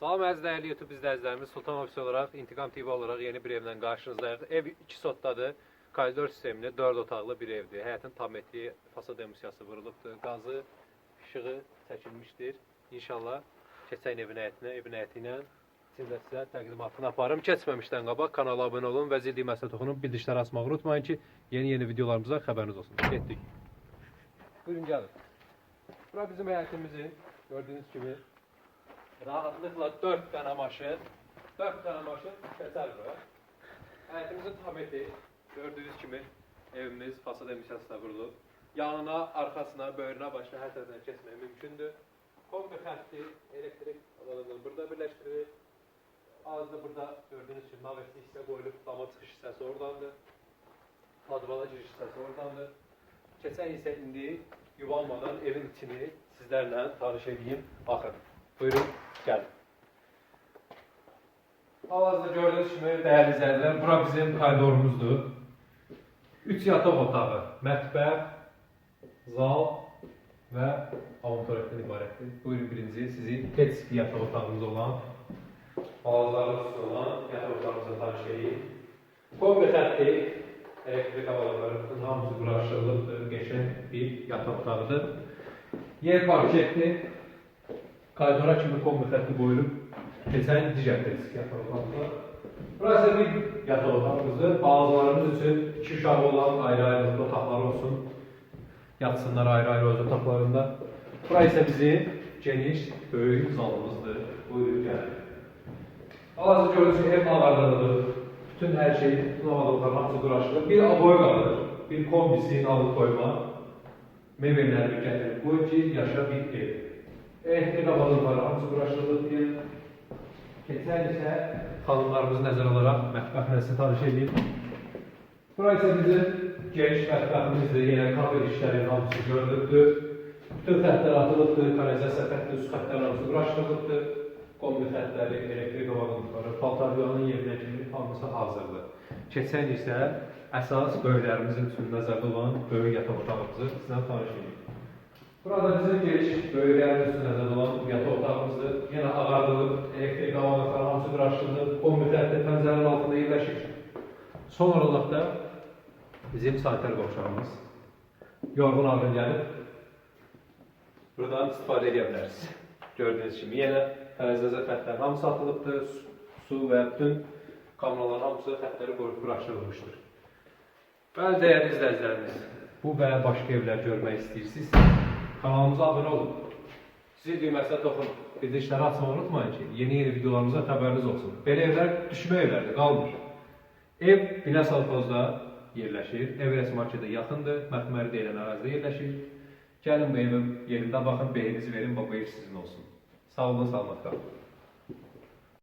Salam əziz dəyərli YouTube izləyicilərimiz, Sultan Ofis olaraq, İntiqam TV olaraq yeni bir evlə qarşınızdayıq. Ev 2 sotdadır. Koridor sistemli 4 otaqlı bir evdir. Həyətin tam etdiyi fasad emulsiyası vurulubdur. Qazı, işığı çəkilmişdir. İnşallah keçən evin həyətinə, evin həyəti ilə sizə sizə təqdimatını aparım. Keçməmişdən qabaq kanala abunə olun və zil düyməsinə toxunub bildirişləri asmağı unutmayın ki, yeni-yeni videolarımızdan xəbəriniz olsun. Getdik. Buyurun gəlin. Bura bizim həyətimizin gördüyünüz kimi rahatlıkla 4 tane maşın, 4 tane maşın keçer bura. Həyətimizin tam eti, gördüyünüz kimi evimiz fasad emisiyasına vurulub. Yanına, arxasına, böyrünə, başına hər tərəfdən keçmək mümkündür. Kombi xətti, elektrik alanından burada birləşdirilir. Azda burada gördüyünüz kimi navetli hissə qoyulub, dama çıxış hissəsi oradandır. Padvala giriş hissəsi oradandır. Keçən isə indi yuvanmadan evin içini sizlərlə tanış edeyim. Baxın, buyurun, gəlin. Hal-hazırda gördüyünüz kimi dəyərli izləyicilər, bura bizim koridorumuzdur. 3 yataq otağı, mətbəx, zal və avantörətdən ibarətdir. Buyurun birinci sizi heç bir yataq otağımız olan, hal-hazırda üstü olan yataq otağımızla tanış edeyim. Kombi xətti, elektrik havalarının hamısı quraşdırılıbdır, qəşəng bir yataq otağıdır. Yer parketli, koridora kimi kombi xətti qoyulub, keçən digər risk yataq otağımızda. Burası bir yataq otağımızdır. Bazılarımız üçün iki uşağı olan ayrı-ayrı otaqları olsun. Yatsınlar ayrı-ayrı öz otaqlarında. Burası isə bizim geniş, böyük zalımızdır. Buyurun gəlin. Hal-hazırda gördüyünüz kimi ev ağarlıdır. Bütün her şey, bütün havalıkların hamısı quraşdırılıb. Bir aboy qalır, bir kombisi alıb koyma. Mebelləri bir gətirib qoy ki, yaşa bir ev. Elektrik havalıkları hamısı quraşdırılıb deyə. Keçən isə xanımlarımızı nəzər alaraq mətbəxlə sizə tanış edeyim. Bura isə bizim geniş mətbəximizdir. Yenə kabel işləri hamısı görülübdür. Bütün xəttlər atılıbdır, kanalizasiya xətti, su xəttləri hamısı quraşdırılıbdır. Kombi xəttləri, elektrik havalıqları, paltaryanın yerinə kimi hamısı hazırdır. Keçən isə əsas böyüklərimizin üçün nəzərdə olan böyük yataq otağımızı sizlə tanış edeyim. Burada bizim geniş böyüklərimiz üçün Son olaraq da bizim sanitar qovşağımız. Yorğun arğın gəlib. Buradan istifadə edə bilərsiniz. Gördüyünüz kimi yenə kanalizasiya xəttləri hamısı atılıbdır. Su, və bütün kameraların hamısı xəttləri qoyub quraşdırılmışdır. Bəli dəyərli izləyicilərimiz, bu və başqa evlər görmək istəyirsinizsə, kanalımıza abunə olun. Zil düyməsinə toxunun. Bildirişləri açmayı unutmayın ki, yeni-yeni videolarımızdan xəbəriniz olsun. Belə evlər düşmə evlərdir, qalmır. Ev Binə Salpozda yerləşir. Everest marketə yaxındır. Məxməri deyilən ərazidə yerləşir. Gəlin bu evin yerində baxın, beyinizi verin bu ev sizin olsun. Sağ olun, salamat qalın.